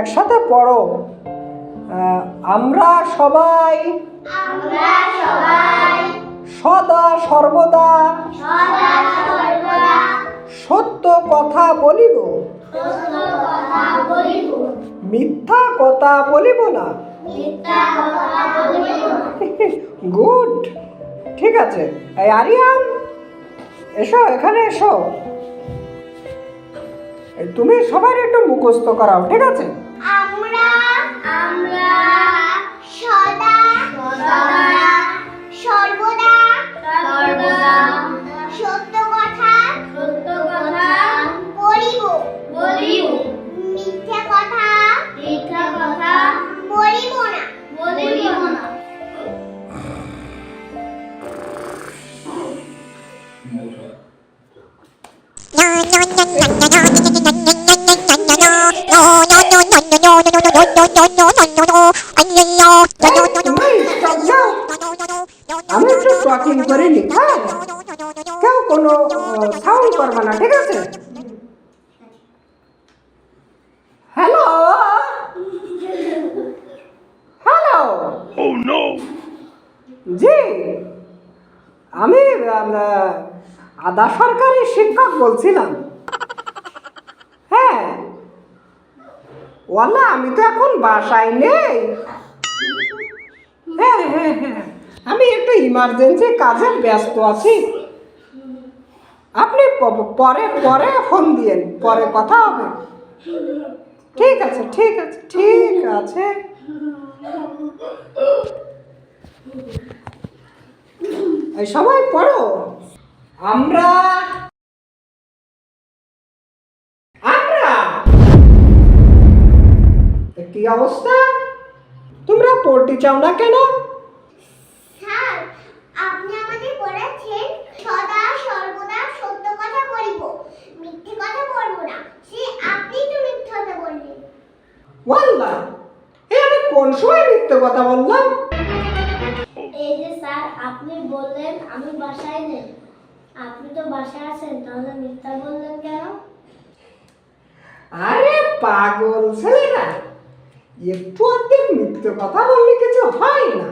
একসাথে পড়ো। আমরা সবাই আমরা সবাই সদা সর্বদা সদা সর্বদা সত্য কথা বলিব। সত্য কথা বলিব। মিথ্যা কথা বলিব না। মিথ্যা কথা বলিব গুড ঠিক আছে। এই আরিয়ান এসো এখানে এসো। তুমি সবার একটু মুখস্থ করাও ঠিক আছে আমরা আমরা সদা সদা সর্বদা সর্বদা সত্য কথা সত্য কথা বলিব বলিব মিথ্যা কথা মিথ্যা কথা বলিব না বলিব না তুমি stop দাও। আমি কেউ কোনো করবে না ঠিক আছে হ্যালো হ্যালো! জি আমি আদা সরকারি শিক্ষক বলছিলাম হ্যাঁ ওয়ালা, আমি তো এখন বাসায় নেই। হ্যাঁ হ্যাঁ হ্যাঁ। আমি একটু ইমার্জেন্সি কাজে ব্যস্ত আছি। আপনি পরে পরে ফোন দিয়েন, পরে কথা হবে। ঠিক আছে ঠিক আছে ঠিক আছে। সবাই পড়ো। আমরা এ কি অবস্থা? তোমরা পড়তে চাও না কেন? স্যার আপনি আমাদের পড়াচ্ছেন সদা সর্বদা সত্য কথা বলিব। মিথ্যে কথা বলব না। সে আপনি তো মিথ্যে কথা বললেন। ওয়াল্লা এ আমি কোন সময় মিথ্যে কথা বললাম? এই যে স্যার আপনি বললেন আমি বাসায় নেই। আপনি তো বাসায় আছেন তাহলে মিথ্যা বললেন কেন? আরে পাগল ছেলেরা! একটু অর্ধেক মিথ্যে কথা বললে কিছু হয় না।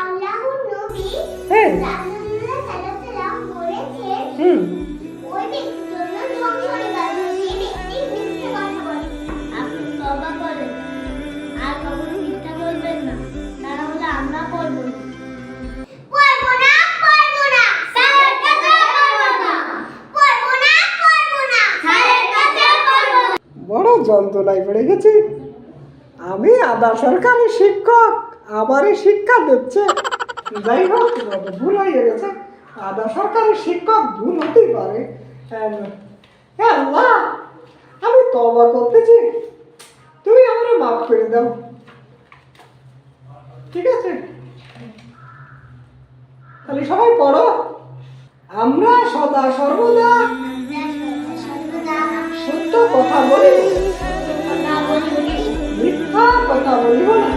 আল্লাহর নবী হ্যাঁ। রাসূলুল্লাহ সাল্লাল্লাহু বলেছেন হুম। ওই ব্যক্তির জন্য ধ্বংস হয়ে গেল যে ব্যক্তি মিথ্যে কথা বলে আপনি তবা করেন। আর কখনো মিথ্যা বলবেন না। তারা আমরা। পড়ব না। পড়ব না স্যারের কাছে পড়ব না। পড়ব না পড়ব না। স্যারের কাছে পড়ব না। বড় যন্ত্রণায় পড়ে গেছি। আমি আদা সরকারি শিক্ষক আমারই শিক্ষা দিচ্ছে। যাই হোক ভুল হয়ে গেছে। আদা সরকারি শিক্ষক ভুল হতেই পারে। হ্যাঁ, হ্যাঁ আল্লাহ আমি তবা করতেছি। তুমি আমার মাফ করে দাও। ঠিক আছে? তাহলে সবাই পড়ো। আমরা সদা সর্বদা সত্য কথা বলিব মিথ্যা কথা বলবো না